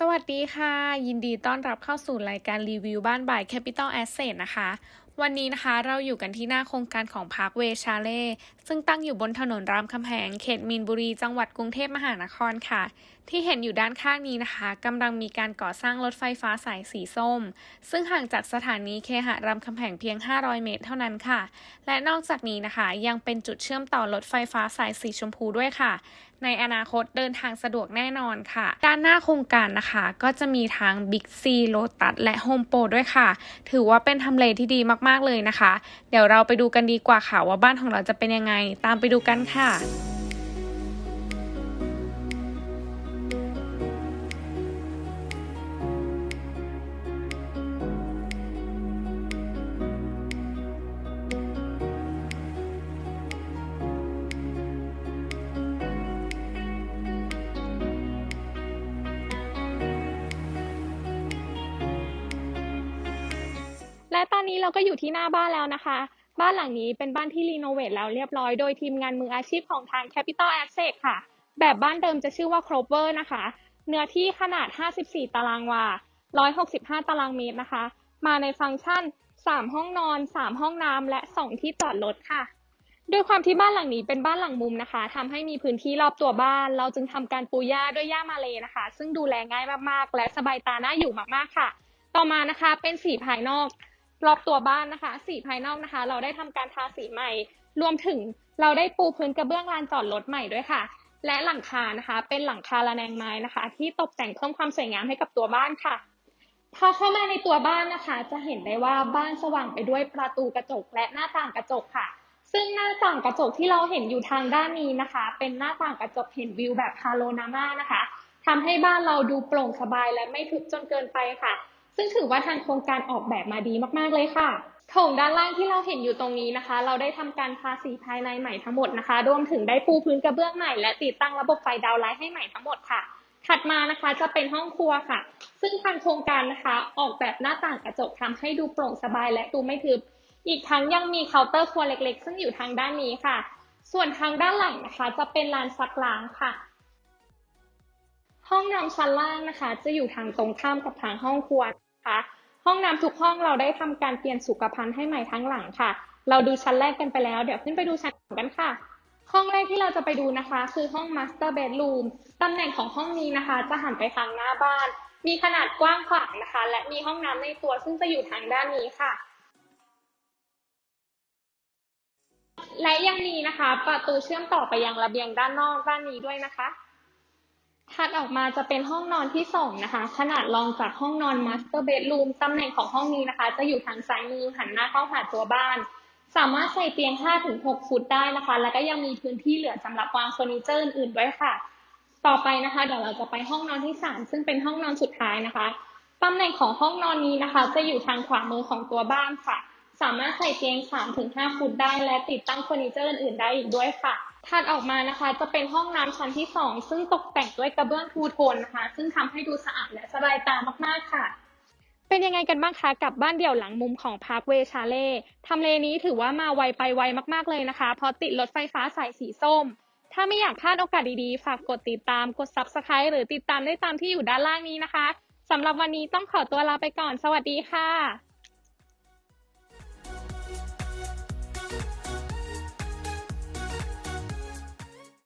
สวัสดีค่ะ ยินดีต้อนรับเข้าสู่รายการรีวิวบ้านบ่าย Capital Asset นะคะ วันนี้นะคะเราอยู่กันที่หน้าโครงการของพาร์คเวชาเล่ซึ่งตั้งอยู่บนถนนรามคำแหงเขตมีนบุรีจังหวัดกรุงเทพมหานครค่ะ ที่เห็นอยู่ด้านข้างนี้นะคะกำลังมีการก่อสร้างรถไฟฟ้าสายสีส้ม ซึ่งห่างจากสถานีเคหะรามคำแหงเพียง 500 เมตรเท่านั้นค่ะ และนอกจากนี้นะคะยังเป็นจุดเชื่อมต่อรถไฟฟ้าสายสีชมพูด้วยค่ะในอนาคตเดินทางสะดวกแน่นอนค่ะ ด้านหน้าโครงการนะคะ ก็จะมีทั้ง Big C Lotus และ Home Pro ด้วยค่ะ ถือว่าเป็นทำเลที่ดีมากๆเลยนะคะ เดี๋ยวเราไปดูกันดีกว่าค่ะว่าบ้านของเราจะเป็นยังไง ตามไปดูกันค่ะ เราก็อยู่ที่หน้าบ้านแล้วนะคะ บ้านหลังนี้เป็นบ้านที่รีโนเวทแล้วเรียบร้อยโดยทีมงานมืออาชีพของทาง Capital Asset ค่ะ แบบบ้านเดิมจะชื่อว่า Clover นะคะ เนื้อที่ขนาด 54 ตารางวา 165 ตารางเมตรนะคะ มาในฟังก์ชัน 3 ห้องนอน 3 ห้องน้ำและ 2 ที่จอดรถค่ะด้วยความที่บ้านหลังนี้เป็นบ้านหลังมุมนะคะทำให้มีพื้นที่รอบตัวบ้าน เราจึงทำการปูหญ้าด้วยหญ้ามาเลยนะคะ ซึ่งดูแลง่ายมากๆ และสบายตาน่าอยู่มากๆค่ะ ต่อมานะคะเป็นสีภายนอก รอบตัวบ้านนะคะ สีภายนอกนะคะ เราได้ทำการทาสีใหม่ รวมถึงเราได้ปูพื้นกระเบื้องลานจอดรถใหม่ด้วยค่ะ และหลังคานะคะ เป็นหลังคาระแนงไม้นะคะ ที่ตกแต่งเพิ่มความสวยงามให้กับตัวบ้านค่ะ พอเข้ามาในตัวบ้านนะคะ จะเห็นได้ว่าบ้านสว่างไปด้วยประตูกระจกและหน้าต่างกระจกค่ะ ซึ่งหน้าต่างกระจกที่เราเห็นอยู่ทางด้านนี้นะคะ เป็นหน้าต่างกระจกเห็นวิวแบบพาโลนาม่านะคะทำให้บ้านเราดูโปร่งสบายและไม่ทึบจนเกินไปค่ะ ซึ่งถือว่าทางโครงการออกแบบมาดีมากๆเลยค่ะโถงด้านล่างที่เราเห็นอยู่ตรงนี้นะคะ เราได้ทำการทาสีภายในใหม่ทั้งหมดนะคะรวมถึงได้ปูพื้นกระเบื้องใหม่และติดตั้งระบบไฟดาวน์ไลท์ให้ใหม่ทั้งหมดค่ะ ถัดมานะคะจะเป็นห้องครัวค่ะ ซึ่งทางโครงการนะคะ ออกแบบหน้าต่างกระจกทำให้ดูโปร่งสบายและดูไม่ทึบอีกทั้งยังมีเคาน์เตอร์ครัวเล็ก ๆ ซึ่งอยู่ทางด้านนี้ค่ะ ส่วนทางด้านหลังนะคะจะเป็นลานซักล้างค่ะ ห้องน้ำชั้นล่างนะคะ จะอยู่ทางตรงข้ามกับทางห้องครัว นะคะห้องน้ำทุกห้องเราได้ทำการเปลี่ยนสุขภัณฑ์ให้ใหม่ทั้งหลังค่ะ เราดูชั้นแรกกันไปแล้ว เดี๋ยวขึ้นไปดูชั้นสองกันค่ะ ห้องแรกที่เราจะไปดูนะคะ คือห้อง Master Bedroom ตำแหน่งของห้องนี้นะคะ จะหันไปทางหน้าบ้าน มีขนาดกว้างขวางนะคะ และมีห้องน้ำในตัวซึ่งจะอยู่ทางด้านนี้ค่ะ และยังมีนะคะ ประตูเชื่อมต่อไปยังระเบียงด้านนอกด้านนี้ด้วยนะคะ ถัดออกมาจะเป็นห้องนอนที่สองนะคะ ขนาดรองจากห้องนอน Master Bedroom ตำแหน่งของห้องนี้นะคะ จะอยู่ทางซ้ายมือหันหน้าเข้าหาตัวบ้าน สามารถใส่เตียง 5-6 ฟุตได้นะคะ แล้วก็ยังมีพื้นที่เหลือสำหรับวางเฟอร์นิเจอร์อื่นๆด้วยค่ะ ต่อไปนะคะ เดี๋ยวเราจะไปห้องนอนที่ 3 ซึ่งเป็นห้องนอนสุดท้ายนะคะตำแหน่งของห้องนอนนี้นะคะ จะอยู่ทางขวามือของตัวบ้านค่ะ สามารถใส่เตียง 3-5 ฟุตได้ และติดตั้งเฟอร์นิเจอร์อื่นๆได้อีกด้วยค่ะ ถัดออกมานะคะจะเป็นห้องน้ำชั้นที่ 2 ซึ่งตกแต่งด้วยกระเบื้องทูโทนนะคะ ซึ่งทำให้ดูสะอาดและสบายตามากๆค่ะ เป็นยังไงกันบ้างคะกับบ้านเดี่ยวหลังมุมของพาร์คเวชาเล่ทำเลนี้ถือว่ามาไวไปไวมากๆเลยนะคะ เพราะติดรถไฟฟ้าสายสีส้ม ถ้าไม่อยากพลาดโอกาสดีๆ ฝากกดติดตามกด Subscribe หรือติดตามได้ตามที่อยู่ด้านล่างนี้นะคะสำหรับวันนี้ต้องขอตัวลาไปก่อน สวัสดีค่ะ